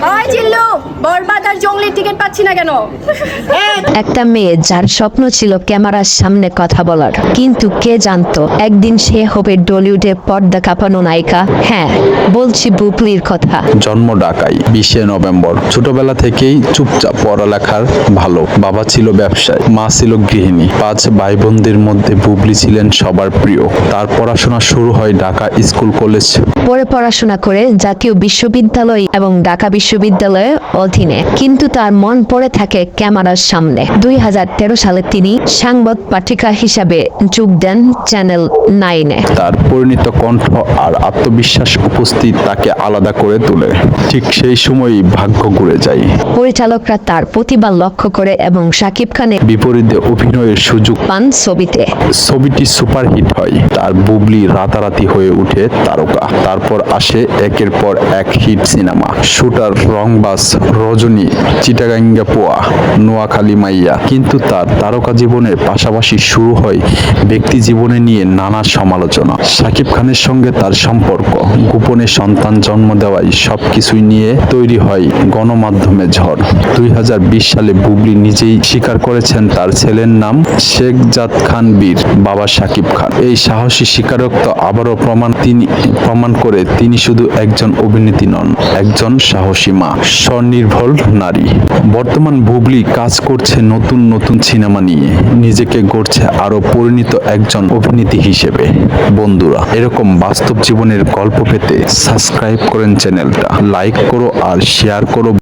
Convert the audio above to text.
Acil. Ticket পাচ্ছি না কেন? একটা মেয়ে যার স্বপ্ন ছিল ক্যামেরার সামনে কথা বলার। কিন্তু কে জানতো একদিন সে হবে ডলিউডে পর্দা কাঁপানো নায়িকা। হ্যাঁ বলছি বুবলির কথা। জন্ম ঢাকায় বিশে নভেম্বর। ছোটবেলা থেকেই চুপচাপ পড়ালেখার ভালো। বাবা ছিল ব্যবসায়ী মা ছিল গৃহিণী। পাঁচ ভাই বোনদের মধ্যে বুবলি ছিলেন সবার প্রিয়। তার পড়াশোনা শুরু হয় ঢাকা স্কুল কলেজ। পরে পড়াশোনা করে জাতীয় বিশ্ববিদ্যালয় এবং ঢাকা বিশ্ববিদ্যালয়ের অধীনে। কিন্তু তার মন পড়ে থাকে ক্যামেরার সামনে। দুই হাজার তেরো সালে তিনি সাংবাদ পাঠিকা হিসাবে যোগ দেন চ্যানেল নাইনে তার পরিণত কণ্ঠ আর আত্মবিশ্বাস উপস্থিত তাকে আলাদা করে তোলে। ঠিক সেই সময়ই ভাগ্য ঘুরে যায়। পরিচালকরা তার প্রতিভা লক্ষ্য করে এবং শাকিব খানের বিপরীতে অভিনয়ের সুযোগ পান ছবিতে। ছবিটি সুপারহিট হয়। তার বুবলি রাতারাতি হয়ে ওঠে তারকা। তারপর আসে একের পর এক hit cinema. Shooter Rangbaaz Rajani Chittagainga Powa Noakhailla Maiya. কিন্তু তার তারকা জীবনের পাশাপাশি শুরু হয় ব্যক্তি জীবনে নিয়ে নানা সমালোচনা। শাকিব খানের সঙ্গে তার সম্পর্ক, গোপনে সন্তান জন্ম দেওয়াই সবকিছুই নিয়ে তৈরি হয় গণমাধ্যমে ঝড়। দুই হাজার বিশ সালে বুবলি নিজেই স্বীকার করেছেন তার ছেলের নাম শেখ জাদ খান বীর, বাবা শাকিব খান। এই সাহসী স্বীকারোক্ত আবারও প্রমাণ তিনি, প্রমাণ করে তিনি শুধু একজন অভিনেত্রী নন, একজন সাহসী মা, স্বনির্ভর নারী। বর্তমান বুবলি কাজ করছে নতুন নতুন সিনেমা নিয়ে। নিজেকে গড়ছে আরও পরিণত একজন অভিনেত্রী হিসেবে। বন্ধুরা, এরকম বাস্তব জীবনের গল্প পেতে সাবস্ক্রাইব করেন চ্যানেলটা। লাইক করো আর শেয়ার করো।